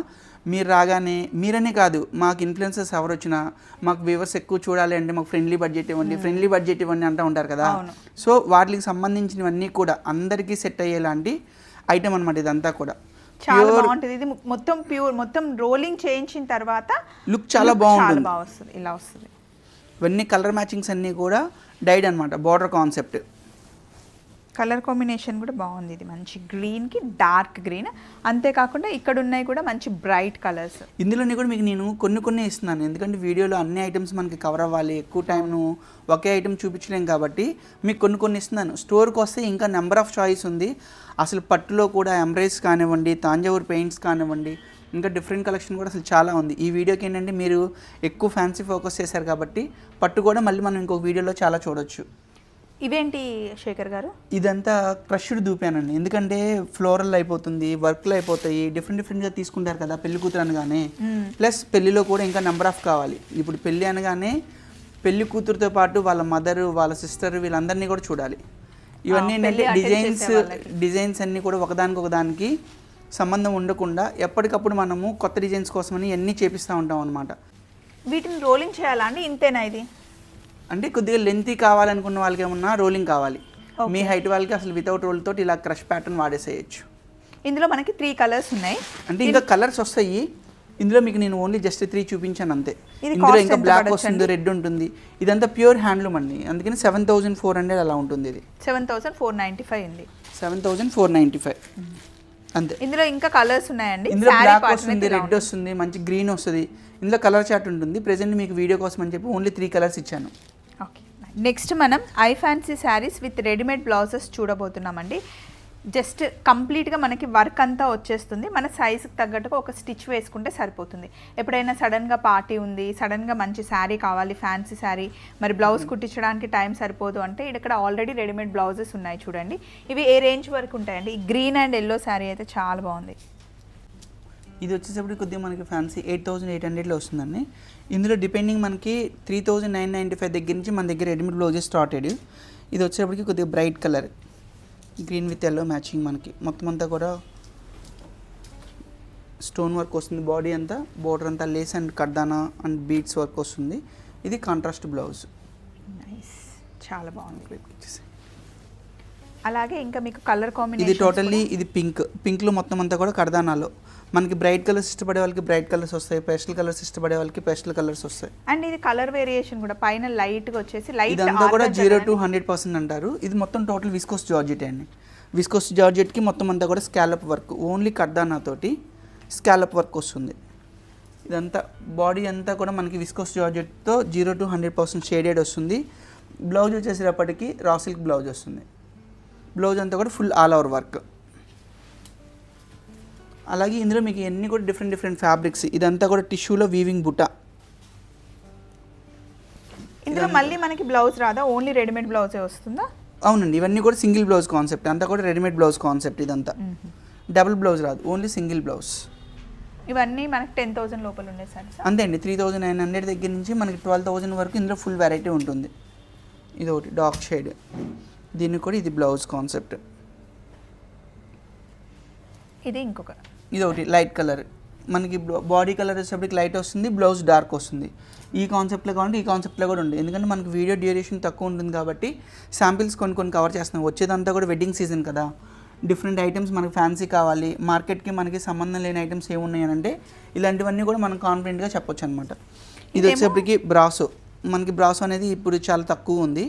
మీరు రాగానే మీరనే కాదు మాకు ఇన్ఫ్లుయెన్సర్స్ ఎవరు వచ్చినా మాకు వ్యూవర్స్ ఎక్కువ చూడాలి అంటే మాకు ఫ్రెండ్లీ బడ్జెట్ ఇవ్వండి ఫ్రెండ్లీ బడ్జెట్ ఇవ్వండి అంటూ ఉంటారు కదా. సో వాటికి సంబంధించినవన్నీ కూడా అందరికీ సెట్ అయ్యేలాంటి ఐటమ్ అనమాట ఇదంతా కూడా. చాలా బాగుంటుంది. ఇది మొత్తం ప్యూర్ మొత్తం రోలింగ్ చేయించిన తర్వాత లుక్ చాలా బాగుంటుంది. బాగా వస్తుంది. ఇలా వస్తుంది. ఇవన్నీ కలర్ మ్యాచింగ్స్ అన్నీ కూడా డైడ్ అనమాట బార్డర్ కాన్సెప్ట్ కలర్ కాంబినేషన్ కూడా బాగుంది. ఇది మంచి గ్రీన్కి డార్క్ గ్రీన్ అంతేకాకుండా ఇక్కడ ఉన్నాయి కూడా మంచి బ్రైట్ కలర్స్ ఇందులోనే కూడా మీకు నేను కొన్ని కొన్ని ఇస్తున్నాను. ఎందుకంటే వీడియోలో అన్ని ఐటమ్స్ మనకి కవర్ అవ్వాలి. ఎక్కువ టైంను ఒకే ఐటమ్ చూపించలేం కాబట్టి మీకు కొన్ని కొన్ని ఇస్తున్నాను. స్టోర్కి వస్తే ఇంకా నెంబర్ ఆఫ్ చాయిస్ ఉంది. అసలు పట్టులో కూడా ఎంబ్రైస్ కానివ్వండి తాంజావూర్ పెయింట్స్ కానివ్వండి ఇంకా డిఫరెంట్ కలెక్షన్ కూడా అసలు చాలా ఉంది. ఈ వీడియోకి ఏంటంటే మీరు ఎక్కువ ఫ్యాన్సీ ఫోకస్ చేశారు కాబట్టి పట్టు కూడా మళ్ళీ మనం ఇంకొక వీడియోలో చాలా చూడొచ్చు. ఇవేంటి శేఖర్ గారు? ఇదంతా క్రష్డ్ దూపానండి. ఎందుకంటే ఫ్లోరల్ అయిపోతుంది వర్క్లు అయిపోతాయి డిఫరెంట్ డిఫరెంట్గా తీసుకుంటారు కదా పెళ్ళి కూతురు అనగానే. ప్లస్ పెళ్ళిలో కూడా ఇంకా నెంబర్ ఆఫ్ కావాలి. ఇప్పుడు పెళ్ళి అనగానే పెళ్ళి కూతురుతో పాటు వాళ్ళ మదర్ వాళ్ళ సిస్టర్ వీళ్ళందరినీ కూడా చూడాలి. ఇవన్నీ ఏంటంటే పెళ్ళి డిజైన్స్. డిజైన్స్ అన్నీ కూడా ఒకదానికి ఒకదానికి సంబంధం ఉండకుండా ఎప్పటికప్పుడు మనము కొత్త డిజైన్స్ కోసమని అన్నీ చేపిస్తూ ఉంటాం అనమాట వీటిని రోలింగ్ చేయాలా అండి? ఇంతేనా ఇది? అంటే కొద్దిగా లెంతీ కావాలనుకున్న వాళ్ళకి ఏమన్నా రోలింగ్ కావాలి మీ హైట్ వాళ్ళకి అసలు వితౌట్ రోల్ తోటి ఇలా క్రష్ ప్యాటర్న్ వాడేసేయచ్చు. ఇందులో మనకి త్రీ కలర్స్ ఉన్నాయి. అంటే ఇంకా కలర్స్ వస్తాయి. ఇందులో మీకు నేను ఓన్లీ జస్ట్ త్రీ చూపించాను అంతే. ఇది ఇందులో ఇంకా బ్లాక్? వస్తుంది రెడ్ ఉంటుంది. ఇదంతా ప్యూర్ హ్యాండ్లూమ్ అండి. అందుకని సెవెన్ థౌసండ్ ఫోర్ హండ్రెడ్ అలా ఉంటుంది ఇది. Seven thousand four ninety five ఉంది seven thousand four ninety five అంతే. ఇందులో ఇంకా కలర్స్ ఉన్నాయండి. ఇందులో బ్లాక్ వస్తుంది రెడ్ వస్తుంది మంచి గ్రీన్ వస్తుంది. ఇందులో కలర్ చార్ట్ ఉంటుంది. ప్రెసెంట్ మీకు వీడియో కోసం అని చెప్పి ఓన్లీ త్రీ కలర్స్ ఇచ్చాను. నెక్స్ట్ మనం I fancy saris with readymade blouses చూడబోతున్నామండి. Just కంప్లీట్గా మనకి వర్క్ అంతా వచ్చేస్తుంది. మన సైజుకి తగ్గట్టుగా ఒక స్టిచ్ వేసుకుంటే సరిపోతుంది. ఎప్పుడైనా సడన్గా పార్టీ ఉంది సడన్గా మంచి శారీ కావాలి ఫ్యాన్సీ శారీ మరి బ్లౌజ్ కుట్టించడానికి టైం సరిపోదు అంటే ఇక్కడ ఆల్రెడీ రెడీమేడ్ బ్లౌజెస్ ఉన్నాయి చూడండి. ఇవి ఏ రేంజ్ వరకు ఉంటాయండి? ఈ గ్రీన్ అండ్ ఎల్లో శారీ అయితే చాలా బాగుంది. ఇది వచ్చేసరికి కొద్దిగా మనకి ఫ్యాన్సీ ఎయిట్ థౌసండ్ ఎయిట్ హండ్రెడ్లో వస్తుందండి. ఇందులో డిపెండింగ్ మనకి three thousand nine ninety five దగ్గర నుంచి మన దగ్గర రెడీమేడ్ బ్లౌజెస్ స్టార్టెడ్ ఇది వచ్చేటప్పటికి కొద్దిగా bright colour green with yellow matching మనకి. మొత్తం అంతా కూడా స్టోన్ వర్క్ వస్తుంది. బాడీ అంతా బోర్డర్ అంతా లేస్ అండ్ కడ్దానా అండ్ బీడ్స్ వర్క్ వస్తుంది. ఇది కాంట్రాస్ట్ బ్లౌజ్ చాలా బాగుంది అలాగే ఇంకా మీకు కలర్ ఇది కాంబినేషన్ టోటల్లీ ఇది పింక్ పింక్లో మొత్తం అంతా కూడా కడదానాలో మనకి బ్రైట్ కలర్స్ ఇష్టపడే వాళ్ళకి బ్రైట్ కలర్స్ వస్తాయి పేస్టల్ కలర్స్ ఇష్టపడే వాళ్ళకి పేస్టల్ కలర్స్ వస్తాయి. అండ్ ఇది కలర్ వేరియేషన్ కూడా పైన లైట్గా వచ్చేసి లైట్ ఇదంతా కూడా జీరో టు హండ్రెడ్ పర్సెంట్ అంటారు. ఇది మొత్తం టోటల్ విస్కోస్ జార్జెట్ అండి. విస్కోస్ జార్జెట్కి మొత్తం అంతా కూడా స్కాలప్ వర్క్ ఓన్లీ కడ్దానాతోటి స్కాలప్ వర్క్ వస్తుంది. ఇదంతా బాడీ అంతా కూడా మనకి viscose జార్జెట్తో zero to hundred percent shaded వస్తుంది. బ్లౌజ్ వచ్చేసేటప్పటికి రా సిల్క్ బ్లౌజ్ వస్తుంది. బ్లౌజ్ అంతా కూడా ఫుల్ ఆల్ ఓవర్ వర్క్. అలాగే ఇందులో మీకు అన్ని కూడా డిఫరెంట్ డిఫరెంట్ ఫ్యాబ్రిక్స్ ఇదంతా కూడా టిష్యూలో వీవింగ్ బుట్ట. ఇందులో మళ్ళీ మనకి బ్లౌజ్ రాదా? ఓన్లీ రెడీమేడ్ బ్లౌజే వస్తుందా? అవునండి ఇవన్నీ కూడా సింగిల్ బ్లౌజ్ కాన్సెప్ట్ అంతా కూడా రెడీమేడ్ బ్లౌజ్ కాన్సెప్ట్ ఇదంతా. డబుల్ బ్లౌజ్ రాదు ఓన్లీ సింగిల్ బ్లౌజ్ ఇవన్నీ మనకి టెన్ థౌసండ్ లోపల ఉండే సార్. అంతే అండి త్రీ థౌజండ్ నైన్ హండ్రెడ్ దగ్గర నుంచి మనకి ట్వెల్వ్ థౌజండ్ వరకు ఇందులో ఫుల్ వెరైటీ ఉంటుంది. ఇది ఒకటి డార్క్ షేడ్ దీనికి కూడా ఇది బ్లౌజ్ కాన్సెప్ట్ ఇది ఇంకొక. ఇది ఒకటి లైట్ కలర్. మనకి బాడీ కలర్ వచ్చేటప్పటికి లైట్ వస్తుంది బ్లౌజ్ డార్క్ వస్తుంది. ఈ కాన్సెప్ట్లో కావాలంటే ఈ కాన్సెప్ట్లో కూడా ఉంది. ఎందుకంటే మనకి వీడియో డ్యూరేషన్ తక్కువ ఉంటుంది కాబట్టి శాంపిల్స్ కొన్ని కొన్ని కవర్ చేస్తున్నాం. వచ్చేదంతా కూడా వెడ్డింగ్ సీజన్ కదా. డిఫరెంట్ ఐటమ్స్ మనకి ఫ్యాన్సీ కావాలి. మార్కెట్కి మనకి సంబంధం లేని ఐటమ్స్ ఏమున్నాయి అని అంటే ఇలాంటివన్నీ కూడా మనం కాన్ఫిడెంట్గా చెప్పొచ్చు అనమాట ఇది వచ్చేప్పటికి బ్రాసో. మనకి బ్రాసో అనేది ఇప్పుడు చాలా తక్కువ ఉంది.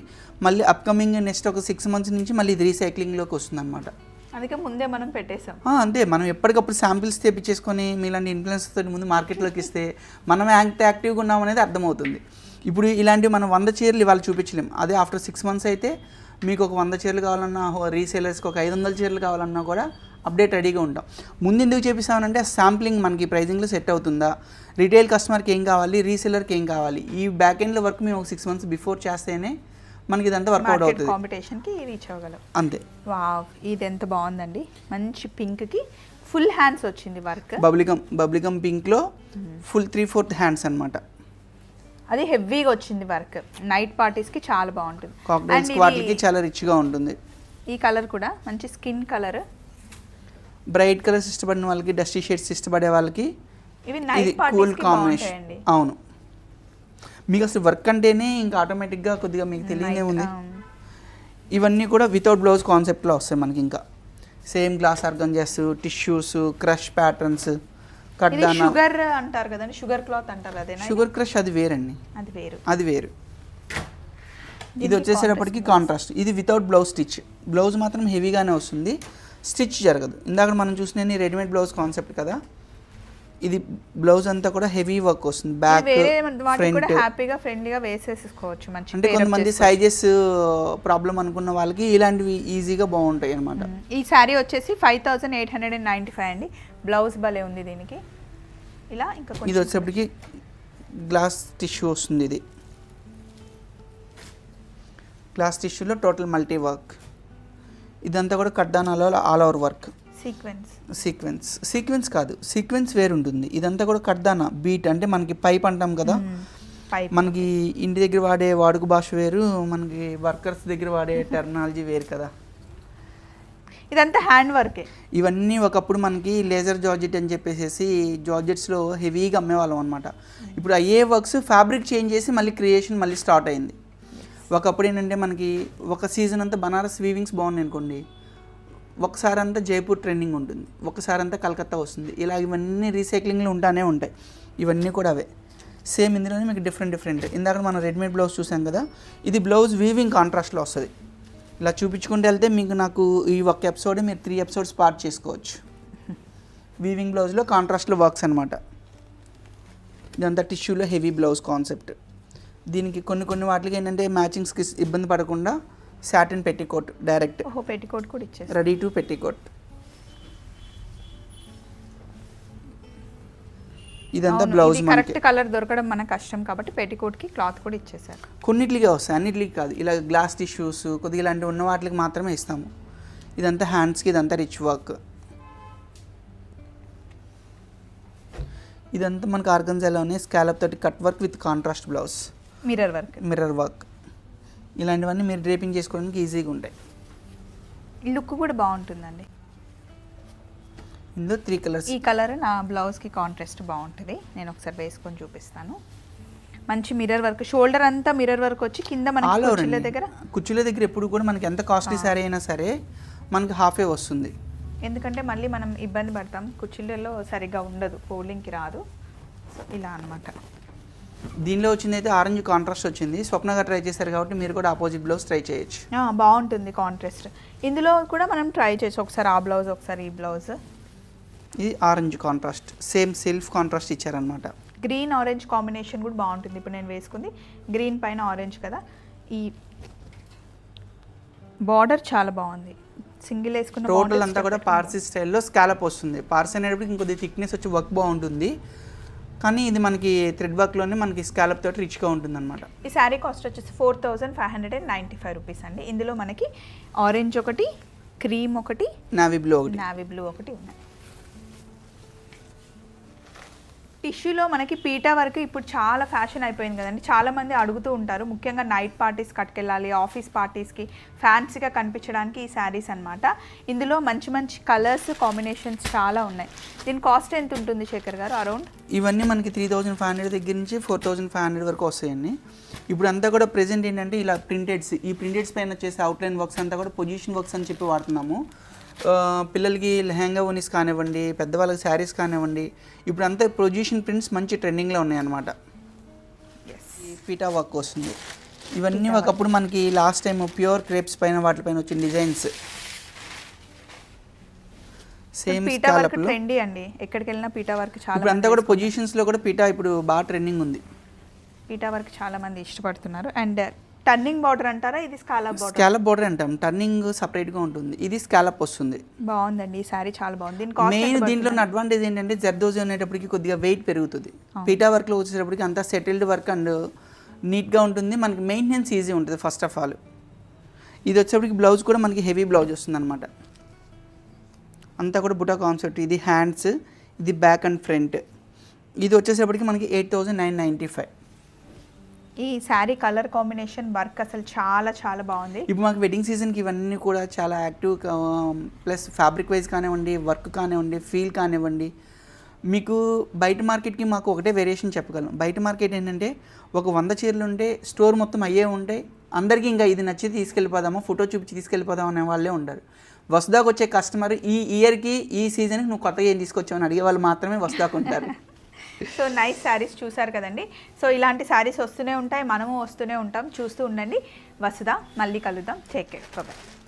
మళ్ళీ అప్కమింగ్ నెక్స్ట్ ఒక సిక్స్ మంత్స్ నుంచి మళ్ళీ ఇది రీసైక్లింగ్లోకి వస్తుంది అనమాట అందుకే ముందే మనం పెట్టేసాం అంతే. మనం ఎప్పటికప్పుడు శాంపిల్స్ తెప్పించేసుకొని మీలాంటి ఇన్ఫ్లుయెన్స్ తోటి ముందు మార్కెట్లోకి ఇస్తే మనం యాక్ట్ యాక్టివ్గా ఉన్నాం అనేది అర్థమవుతుంది. ఇప్పుడు ఇలాంటివి మనం వంద చీరలు ఇవాళ చూపించలేం. అదే ఆఫ్టర్ సిక్స్ మంత్స్ అయితే మీకు ఒక వంద చీరలు కావాలన్నా రీసేలర్స్కి ఒక ఐదు వందల చీరలు కావాలన్నా కూడా అప్డేట్ రెడీగా ఉంటాం. ముందు ఎందుకు చేపిస్తామనంటే శాంప్లింగ్ మనకి ప్రైజింగ్లో సెట్ అవుతుందా? రీటైల్ కస్టమర్కి ఏం కావాలి? రీసేలర్కి ఏం కావాలి? ఈ బ్యాక్ ఎండ్లో వర్క్ మేము ఒక సిక్స్ మంత్స్ బిఫోర్ చేస్తేనే మనకి ఇదంతా వర్కౌట్ అవుతుంది. కాంపిటీషన్కి రీచ్ అవ్వగలం. అంతే. వావ్ ఇది ఎంత బాగుందండి. మంచి పింక్కి ఫుల్ హ్యాండ్స్ వచ్చింది వర్క్ బబ్లిగమ్ బబ్లిగమ్ పింక్లో ఫుల్ త్రీ ఫోర్త్ హ్యాండ్స్ అనమాట అది హెవీగా వచ్చింది వర్క్ నైట్ పార్టీస్కి చాలా బాగుంటుంది. కాక్టైల్స్ వాటికి చాలా రిచ్గా ఉంటుంది. ఈ కలర్ కూడా మంచి స్కిన్ కలర్ బ్రైట్ కలర్స్ ఇష్టపడిన వాళ్ళకి డస్టీ షేడ్స్ ఇష్టపడే వాళ్ళకి ఇది నైట్ కూల్ కాంబినేషన్ అవును. మీకు అసలు వర్క్ అంటేనే ఇంకా ఆటోమేటిక్గా కొద్దిగా మీకు తెలియనే ఉంది. ఇవన్నీ కూడా వితౌట్ బ్లౌజ్ కాన్సెప్ట్లో వస్తాయి మనకి ఇంకా. Same glass organzas tissues crush patterns కడ్డానా. Sugar అంటారు కదండి షుగర్ క్లాత్ అంటారు అదేనా? షుగర్ క్రష్ అది వేరండి. అది వేరు. అది వేరు. ఇది వచ్చేసేటప్పటికి కాంట్రాస్ట్ ఇది వితౌట్ బ్లౌజ్ స్టిచ్ బ్లౌజ్ మాత్రం హెవీగానే వస్తుంది. స్టిచ్ జరగదు. ఇందాక మనం చూసిన రెడీమేడ్ బ్లౌజ్ కాన్సెప్ట్ కదా. ఇది బ్లౌజ్ అంతా కూడా హెవీ వర్క్ వస్తుంది. Back front. హ్యాపీగా ఫ్రెండ్లీగా వేసేసుకోవచ్చు మంచి అంటే కొంతమంది సైజెస్ ప్రాబ్లం అనుకున్న వాళ్ళకి ఇలాంటివి ఈజీగా బాగుంటాయి అనమాట ఈ శారీ వచ్చేసి five thousand eight hundred and ninety five అండి. బ్లౌజ్ భలే ఉంది దీనికి. ఇలా ఇంకా ఇది కొంచెం వచ్చేటప్పటికి గ్లాస్ టిష్యూ వస్తుంది ఇది. గ్లాస్ టిష్యూలో టోటల్ మల్టీ వర్క్ ఇదంతా కూడా కడ్డానాలో all over work sequence sequence sequence కాదు. సీక్వెన్స్ వేరు ఉంటుంది ఇదంతా కూడా కడ్దానా బీట్ అంటే మనకి పైప్ అంటాం కదా. మనకి ఇంటి దగ్గర వాడే వాడుక భాష వేరు. మనకి వర్కర్స్ దగ్గర వాడే టెర్మినాలజీ వేరు కదా. ఇదంతా హ్యాండ్ వర్కే ఇవన్నీ ఒకప్పుడు మనకి లేజర్ జార్జెట్ అని చెప్పేసి జార్జెట్స్లో హెవీగా అమ్మేవాళ్ళం అనమాట ఇప్పుడు అయ్యే వర్క్స్ ఫ్యాబ్రిక్ చేంజ్ చేసి మళ్ళీ క్రియేషన్ మళ్ళీ స్టార్ట్ అయింది. ఒకప్పుడు ఏంటంటే మనకి ఒక సీజన్ అంతా బనారస్ వీవింగ్స్ బాగున్నాయి అనుకోండి. ఒకసారి అంతా జైపూర్ ట్రెండింగ్ ఉంటుంది ఒకసారి అంతా కలకత్తా వస్తుంది. ఇలా ఇవన్నీ రీసైక్లింగ్లు ఉంటానే ఉంటాయి. ఇవన్నీ కూడా అవే. సేమ్ ఇందులోనే మీకు డిఫరెంట్ డిఫరెంట్. ఇందాక మనం రెడీమేడ్ బ్లౌజ్ చూసాం కదా ఇది బ్లౌజ్ వీవింగ్ కాంట్రాస్ట్లో వస్తుంది. ఇలా చూపించుకుంటూ వెళ్తే మీకు నాకు ఈ ఒక్క ఎపిసోడ్ మీరు త్రీ ఎపిసోడ్స్ పార్ట్ చేసుకోవచ్చు. వీవింగ్ బ్లౌజ్లో కాంట్రాస్ట్లో వర్క్స్ అనమాట ఇదంతా టిష్యూలో హెవీ బ్లౌజ్ కాన్సెప్ట్. దీనికి కొన్ని కొన్ని వాటికి ఏంటంటే మ్యాచింగ్స్కి ఇబ్బంది పడకుండా సాటిన్ పెట్టికోట్ డైరెక్ట్ ఓహో పెట్టికోట్ కూడా ఇచ్చేసి రెడీ టు పెట్టికోట్ ఇదంతా బ్లౌజ్ కరెక్ట్ కలర్ దొరకడం మనకు కష్టం కాబట్టి పెట్టికోట్కి క్లాత్ కూడా ఇచ్చేసారు. కొన్నిట్లికే వస్తాయి అన్నిటికి కాదు. ఇలా గ్లాస్ టిష్యూస్ కొద్దిగా ఇలాంటివి ఉన్న వాటికి మాత్రమే ఇస్తాము. ఇదంతా హ్యాండ్స్కి ఇదంతా రిచ్ వర్క్ ఇదంతా మనకు ఆర్గన్జాలోనే స్కాలప్ తోటి cut work with contrast blouse mirror work mirror work ఇలాంటివన్నీ మీరు డ్రేపింగ్ చేసుకోవడానికి ఈజీగా ఉంటాయి. లుక్ కూడా బాగుంటుందండి. ఇందులో త్రీ కలర్స్. ఈ కలర్ నా బ్లౌజ్కి కాంట్రాస్ట్ బాగుంటుంది. నేను ఒకసారి వేసుకొని చూపిస్తాను. మంచి మిర్రర్ వర్క్ షోల్డర్ అంతా మిర్రర్ వర్క్ వచ్చి కింద ఓవర్ కుర్చీల దగ్గర కుర్చీల దగ్గర ఎప్పుడు కూడా మనకి ఎంత కాస్ట్లీ శారీ అయినా సరే మనకి హాఫే వస్తుంది. ఎందుకంటే మళ్ళీ మనం ఇబ్బంది పడతాం. కుర్చీలలో సరిగ్గా ఉండదు. ఫోల్డింగ్కి రాదు. సో ఇలా అనమాట దీనిలో వచ్చింది అయితే ఆరెంజ్ కాంట్రాస్ట్ వచ్చింది. స్వప్నగా ట్రై చేశారు కాబట్టి మీరు కూడా ఆపోజిట్ బ్లౌజ్ ట్రై చేయొచ్చు. బాగుంటుంది కాంట్రాస్ట్ ఇందులో కూడా మనం ట్రై చేయొచ్చు. ఒకసారి ఆ బ్లౌజ్ ఒకసారి ఈ బ్లౌజ్ ఇది orange contrast same self contrast ఇచ్చారనమాట గ్రీన్ ఆరెంజ్ కాంబినేషన్ కూడా బాగుంటుంది. ఇప్పుడు నేను వేసుకుంది గ్రీన్ పైన ఆరెంజ్ కదా. ఈ బార్డర్ చాలా బాగుంది. సింగిల్ వేసుకున్న టోటల్ అంతా కూడా పార్సీ స్టైల్లో స్కాలప్ వస్తుంది. పార్సీ అనేటప్పటికి ఇంకొద్ది థిక్నెస్ వచ్చి వర్క్ బాగుంటుంది. కానీ ఇది మనకి థ్రెడ్ వర్క్లోనే మనకి స్కాలప్ తోటి రిచ్గా ఉంటుంది అనమాట ఈ శారీ కాస్ట్ వచ్చేసి four thousand five hundred and ninety five rupees అండి. ఇందులో మనకి ఆరెంజ్ ఒకటి క్రీమ్ ఒకటి నావీ బ్లూ ఒకటి. నావీ బ్లూ ఒకటి ఉన్నాయి. టిష్యూలో మనకి పీటా వరకు ఇప్పుడు చాలా ఫ్యాషన్ అయిపోయింది కదండి. చాలామంది అడుగుతూ ఉంటారు ముఖ్యంగా నైట్ పార్టీస్ కట్టుకెళ్ళాలి ఆఫీస్ పార్టీస్కి ఫ్యాన్సీగా కనిపించడానికి ఈ శారీస్ అన్నమాట. ఇందులో మంచి మంచి కలర్స్ కాంబినేషన్స్ చాలా ఉన్నాయి. దీని కాస్ట్ ఎంత ఉంటుంది శేఖర్ గారు? అరౌండ్? ఇవన్నీ మనకి త్రీ థౌజండ్ ఫైవ్ హండ్రెడ్ దగ్గర నుంచి ఫోర్ థౌజండ్ ఫైవ్ హండ్రెడ్ వరకు వస్తాయండి. ఇప్పుడు అంతా కూడా ప్రెజెంట్ ఏంటంటే ఇలా ప్రింటెడ్స్ ఈ ప్రింటెడ్స్ పైన వచ్చేసి అవుట్లైన్ వర్క్స్ అంతా కూడా పొజిషన్ వర్క్స్ అని చెప్పి వాడుతున్నాము. పిల్లలకి లెహంగా ఓనీస్ కానివ్వండి పెద్దవాళ్ళకి శారీస్ కానివ్వండి ఇప్పుడు అంతా పొజిషన్ ప్రింట్స్ మంచి ట్రెండింగ్లో ఉన్నాయి అన్నమాట ఈ పీటా వర్క్ వస్తుంది. ఇవన్నీ ఒకప్పుడు మనకి లాస్ట్ టైం ప్యూర్ క్రేప్స్ పైన వాటిపైన వచ్చిన డిజైన్స్. సేమ్ పీటా వర్క్ ట్రెండీ అండి. ఎక్కడికి వెళ్ళినా పీటా వర్క్ చాలా ఇప్పుడు అంతా కూడా పొజిషన్స్లో కూడా పీటా ఇప్పుడు బాగా ట్రెండింగ్ ఉంది. పీటా వర్క్ చాలా మంది ఇష్టపడుతున్నారు. అండ్ టర్నింగ్ బార్డర్ అంటారా? ఇది స్కాలప్ బార్డర్? స్కాలప్ బోర్డర్ అంటాం. టర్నింగ్ సపరేట్గా ఉంటుంది. ఇది స్కాలప్ వస్తుంది. బాగుందండి. ఈ శారీ చాలా బాగుంది. మెయిన్ దీంట్లో అడ్వాంటేజ్ ఏంటంటే జర్దోజీ అనేటప్పటికి కొద్దిగా వెయిట్ పెరుగుతుంది. పీటా వర్క్లో వచ్చేటప్పటికి అంతా సెటిల్డ్ వర్క్ అండ్ నీట్గా ఉంటుంది. మనకి మెయింటెనెన్స్ ఈజీ ఉంటుంది ఫస్ట్ ఆఫ్ ఆల్ ఇది వచ్చేప్పటికి బ్లౌజ్ కూడా మనకి హెవీ బ్లౌజ్ వస్తుంది అనమాట అంతా కూడా బుటా కాన్సెప్ట్ ఇది హ్యాండ్స్ ఇది బ్యాక్ అండ్ ఫ్రంట్ ఇది వచ్చేసేపటికి మనకి eight thousand nine ninety five ఈ శారీ కలర్ కాంబినేషన్ వర్క్ అసలు చాలా చాలా బాగుంది. ఇప్పుడు మాకు వెడ్డింగ్ సీజన్కి ఇవన్నీ కూడా చాలా యాక్టివ్ ప్లస్ ఫ్యాబ్రిక్ వైజ్ కానివ్వండి వర్క్ కానివ్వండి ఫీల్ కానివ్వండి మీకు బయట మార్కెట్కి మాకు ఒకటే వేరియేషన్ చెప్పగలం. బయట మార్కెట్ ఏంటంటే ఒక వంద చీరలు ఉంటే స్టోర్ మొత్తం అయ్యే ఉంటాయి అందరికీ ఇంకా ఇది నచ్చి తీసుకెళ్ళిపోదాము ఫోటో చూపించి తీసుకెళ్ళిపోదాం అనే వాళ్ళే ఉండరు. వసుదాకు వచ్చే కస్టమర్ ఈ ఇయర్కి ఈ సీజన్కి నువ్వు కొత్తగా ఏం తీసుకొచ్చావు అని అడిగే వాళ్ళు మాత్రమే వసుదాకు ఉంటారు. సో నైస్ శారీస్ చూసారు కదండి. సో ఇలాంటి శారీస్ వస్తూనే ఉంటాయి మనము వస్తూనే ఉంటాం. చూస్తూ ఉండండి. వసుదా మళ్ళీ కలుద్దాం. Take care bye